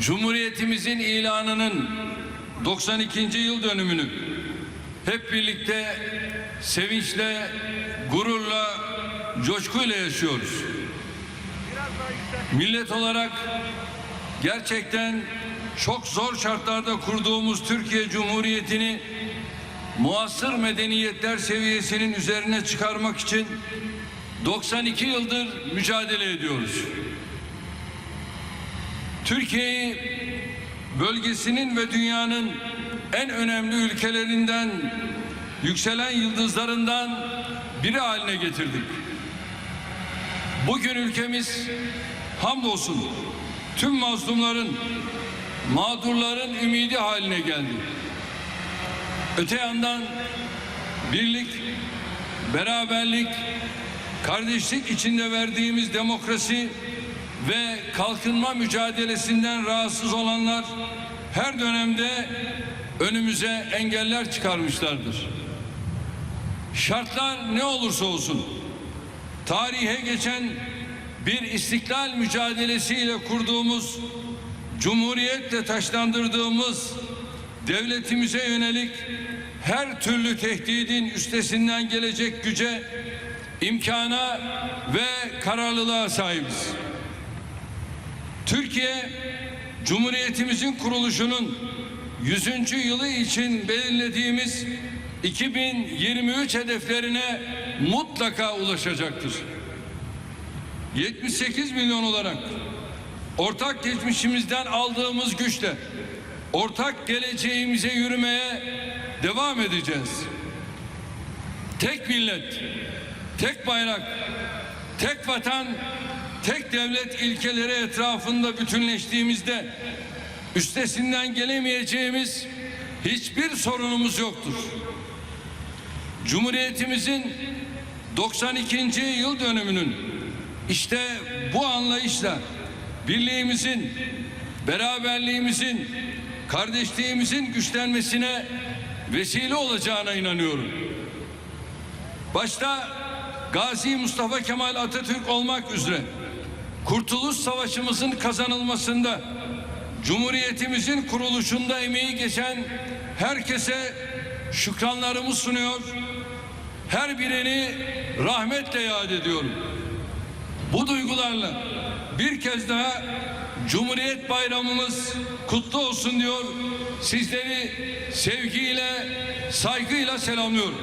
Cumhuriyetimizin ilanının 92. yıl dönümünü hep birlikte sevinçle, gururla, coşkuyla yaşıyoruz. Millet olarak gerçekten çok zor şartlarda kurduğumuz Türkiye Cumhuriyeti'ni muasır medeniyetler seviyesinin üzerine çıkarmak için 92 yıldır mücadele ediyoruz. Türkiye'yi bölgesinin ve dünyanın en önemli ülkelerinden yükselen yıldızlarından biri haline getirdik. Bugün ülkemiz hamdolsun tüm mazlumların, mağdurların ümidi haline geldi. Öte yandan birlik, beraberlik, kardeşlik içinde verdiğimiz demokrasi ve kalkınma mücadelesinden rahatsız olanlar her dönemde önümüze engeller çıkarmışlardır. Şartlar ne olursa olsun tarihe geçen bir istiklal mücadelesiyle kurduğumuz cumhuriyetle taşlandırdığımız devletimize yönelik her türlü tehdidin üstesinden gelecek güce, imkana ve kararlılığa sahibiz. Türkiye, Cumhuriyetimizin kuruluşunun 100. yılı için belirlediğimiz 2023 hedeflerine mutlaka ulaşacaktır. 78 milyon olarak ortak geçmişimizden aldığımız güçle ortak geleceğimize yürümeye devam edeceğiz. Tek millet, tek bayrak, tek vatan, tek devlet ilkeleri etrafında bütünleştiğimizde üstesinden gelemeyeceğimiz hiçbir sorunumuz yoktur. Cumhuriyetimizin 92. yıl dönümünün işte bu anlayışla birliğimizin, beraberliğimizin, kardeşliğimizin güçlenmesine vesile olacağına inanıyorum. Başta Gazi Mustafa Kemal Atatürk olmak üzere Kurtuluş Savaşımızın kazanılmasında Cumhuriyetimizin kuruluşunda emeği geçen herkese şükranlarımı sunuyor. Her birini rahmetle yad ediyorum. Bu duygularla bir kez daha Cumhuriyet Bayramımız kutlu olsun diyor. Sizleri sevgiyle, saygıyla selamlıyorum.